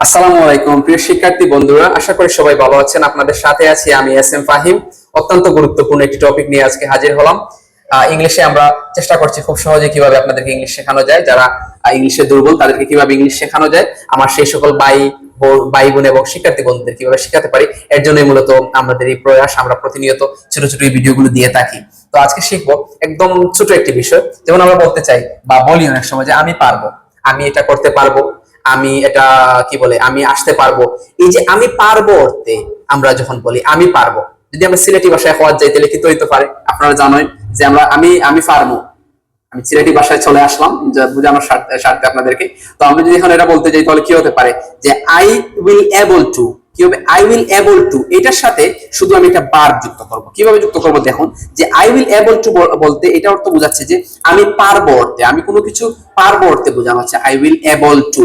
আসসালামু আলাইকুম, প্রিয় শিক্ষার্থী বন্ধুরা, আশা করি সবাই ভালো আছেন। আপনাদের সাথে আছি আমি এস এম ফাহিম। অত্যন্ত গুরুত্বপূর্ণ একটি টপিক নিয়ে আজকে হাজির হলাম। ইংলিশে আমরা চেষ্টা করছি খুব সহজে কীভাবে আপনাদেরকে ইংলিশ শেখানো যায়। যারা ইংলিশে দুর্বল, তাদেরকে কীভাবে ইংলিশ শেখানো যায়। আমার সেই সকল ভাই, বোন- ভাই বোন এবং শিক্ষার্থী বন্ধুদের কীভাবে শেখাতে পারি, এর জন্যই মূলত আমাদের এই প্রয়াস। আমরা প্রতিনিয়ত ছোট ছোট এই ভিডিওগুলো দিয়ে থাকি। তো আজকে শিখব একদম ছোট একটি বিষয়। যেমন আমরা বলতে চাই বা বলি অনেক সময় যে আমি পারব। আমি এটা করতে পারব। আমি এটা কি বলে, আমি আসতে পারব। এই যে আমি পারব অর্থে আমরা যখন বলি, আমি পারব। যদি আমরা সিলেটি ভাষায় হওয়ার যাই, তাহলে কি হইতে পারে? আপনারা জানেন যে আমরা, আমি আমি পারব। আমি সিলেটি ভাষায় চলে আসলাম বোঝানোর স্বার্থে আপনাদেরকে। তো আমি যদি এখন এটা বলতে যাই, তাহলে কি হতে পারে? যে আই উইল এবল টু কি হবে? আই উইল এবল টু এটার সাথে শুধু আমি একটা বার যুক্ত করব। কীভাবে যুক্ত করব দেখুন, যে আই উইল এবল টু বলতে এটা অর্থ বোঝাচ্ছে যে আমি পারব অর্থে, আমি কোনো কিছু পারব অর্থে বোঝানো হচ্ছে আই উইল এবল টু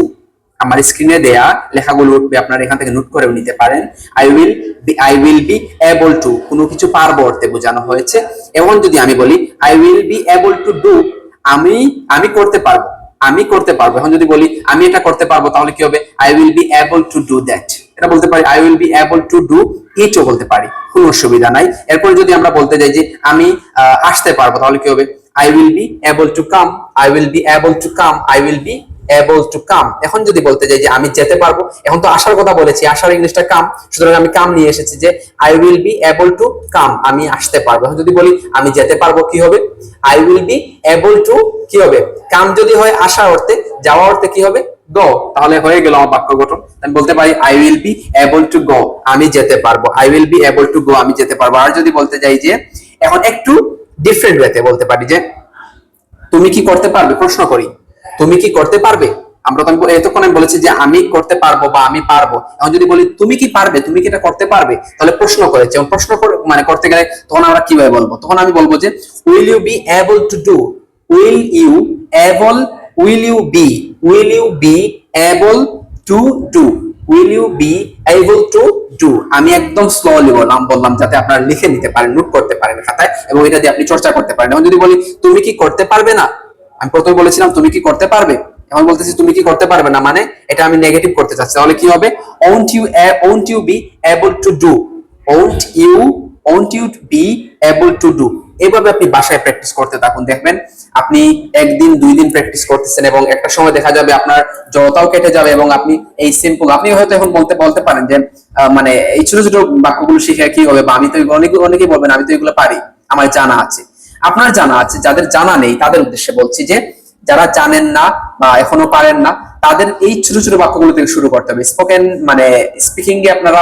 আমার স্ক্রিনে দেয়া লেখাগুলো উঠবে, আপনারা এখান থেকে নোট করেও নিতে পারেন। I will be I will be able to কোনো কিছু পারব অর্থে বোঝানো হয়েছে। এবং যদি আমি বলি I will be able to do আমি আমি করতে পারব, আমি করতে পারব। এখন যদি বলি, আমি এটা করতে পারব, তাহলে কি হবে? I will be able to do that এটা বলতে পারি I will be able to do ইটও বলতে পারি, কোনো অসুবিধা নাই। এরপর যদি আমরা বলতে যাই যে, আমি আসতে পারব, তাহলে কি হবে? I will be able to come I will be able to come I will be able to come এখন যদি বলতে যাই যে আমি যেতে পারব, এখন তো আসার কথা বলেছি, আসার ইংলিশটা কাম সুতরাং আমি কাম নিয়ে এসেছি যে I will be able to come আমি আসতে পারব। এখন যদি বলি আমি যেতে পারব কি হবে? I will be able to কি হবে? কাম যদি হয় আসা অর্থে যাওয়া অর্থে কি হবে? গো তাহলে হয়ে গেল আমার বাক্য গঠন। আমি বলতে পারি I will be able to go আমি যেতে পারব। I will be able to go আমি যেতে পারব। আর যদি বলতে যাই যে, এখন একটু ডিফারেন্ট ওয়েতে বলতে পারি যে, তুমি কি করতে পারবে? প্রশ্ন করি। তুমি কি করতে পারবে? আমরা তো আমি এতক্ষণ আমি বলেছি যে আমি করতে পারব বা আমি পারব। এখন যদি বলি, তুমি কি পারবে? তুমি কি এটা করতে পারবে? তাহলে প্রশ্ন করেছে। এবং প্রশ্ন মানে করতে গেলে তখন আমরা কীভাবে বলব? তখন আমি বলব যে will you be able to do will you able will you be will you be able to do will you be able to do আমি একদম স্লোলি বললাম বললাম যাতে আপনারা লিখে নিতে পারেন নোট করতে পারেন খাতায়, এবং এটা দিয়ে আপনি চর্চা করতে পারেন। এবং যদি বলি, তুমি কি করতে পারবে না? আমি প্রথমে বলেছিলাম, তুমি কি করতে পারবে? এখন বলতেছি, তুমি কি করতে পারবে না? মানে এটা আমি নেগেটিভ করতে চাচ্ছি। তাহলে কি হবে? Won't you won't you be able to do won't you won't you be able to do এভাবে আপনি বাসায় প্র্যাকটিস করতে থাকুন। দেখবেন, আপনি একদিন, দুই দিন প্র্যাকটিস করতেছেন এবং একটা সময় দেখা যাবে আপনার জড়তাও কেটে যাবে এবং আপনি এই সিম্পল আপনি হয়তো এখন বলতে বলতে পারেন যে মানে এই ছোট ছোট বাক্যগুলো শিখে কি হবে? বা আমি তো অনেকে, অনেকেই বলবেন, আমি তো এগুলো পারি। আমার জানা আছে। আপনার জানা আছে, যাদের জানা নেই, তাদের উদ্দেশ্যে বলছি যে, যারা জানেন না বা এখনও পারেন না, তাদের এই ছোট ছোট বাক্যগুলো থেকে শুরু করতে হবে। স্পোকেন মানে স্পিকিং এ আপনারা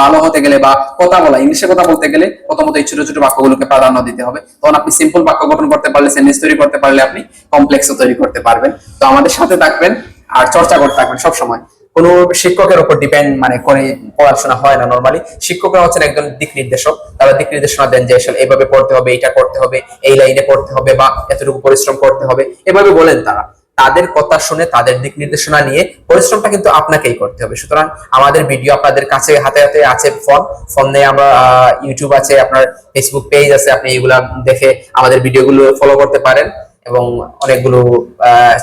ভালো হতে গেলে বা কথা বলা, ইংলিশে কথা বলতে গেলে প্রথমত এই ছোট ছোট বাক্যগুলোকে প্রাধান্য দিতে হবে। তখন আপনি সিম্পল বাক্য গঠন করতে পারলে সেন্টেন্স তৈরি করতে পারলে আপনি কমপ্লেক্সও তৈরি করতে পারবেন। তো আমাদের সাথে থাকবেন আর চর্চা করতে থাকবেন সব সময় কোনো শিক্ষকের উপর ডিপেন্ড মানে করে, পড়াশোনা হয় না নর্মালি শিক্ষকরা হচ্ছেন একজন দিক নির্দেশক। তারা দিক নির্দেশনা দেন যে আসলে এইভাবে পড়তে হবে এটা করতে হবে, এই লাইনে পড়তে হবে বা এতটুকু পরিশ্রম করতে হবে। এভাবে বলেন তারা। তাদের কথা শুনে, তাদের দিক নির্দেশনা নিয়ে পরিশ্রমটা কিন্তু আপনাকেই করতে হবে। সুতরাং আমাদের ভিডিও আপনাদের কাছে হাতে হাতে আছে ফোন ফোন নিয়ে আমরা ইউটিউব আছে, আপনার ফেসবুক পেজ আছে, আপনি এগুলা দেখে আমাদের ভিডিওগুলো ফলো করতে পারেন এবং অনেকগুলো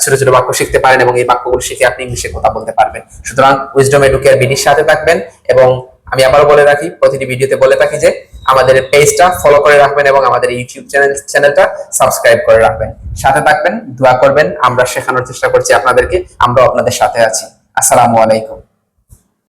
ছোট ছোট বাক্য শিখতে পারেন এবং এই বাক্যগুলো শিখে আপনি ইংলিশে কথা বলতে পারবেন। সুতরাং উইজডম এডুকেয়ার বিডির সাথে থাকবেন এবং আমি আবারও বলে রাখি, প্রতিটি ভিডিওতে বলে থাকি যে আমাদের পেজটা ফলো করে রাখবেন এবং আমাদের ইউটিউব চ্যানেল চ্যানেলটা সাবস্ক্রাইব করে রাখবেন। সাথে থাকবেন, দোয়া করবেন, আমরা শেখানোর চেষ্টা করছি আপনাদেরকে আমরা আপনাদের সাথে আছি। আসসালামু আলাইকুম।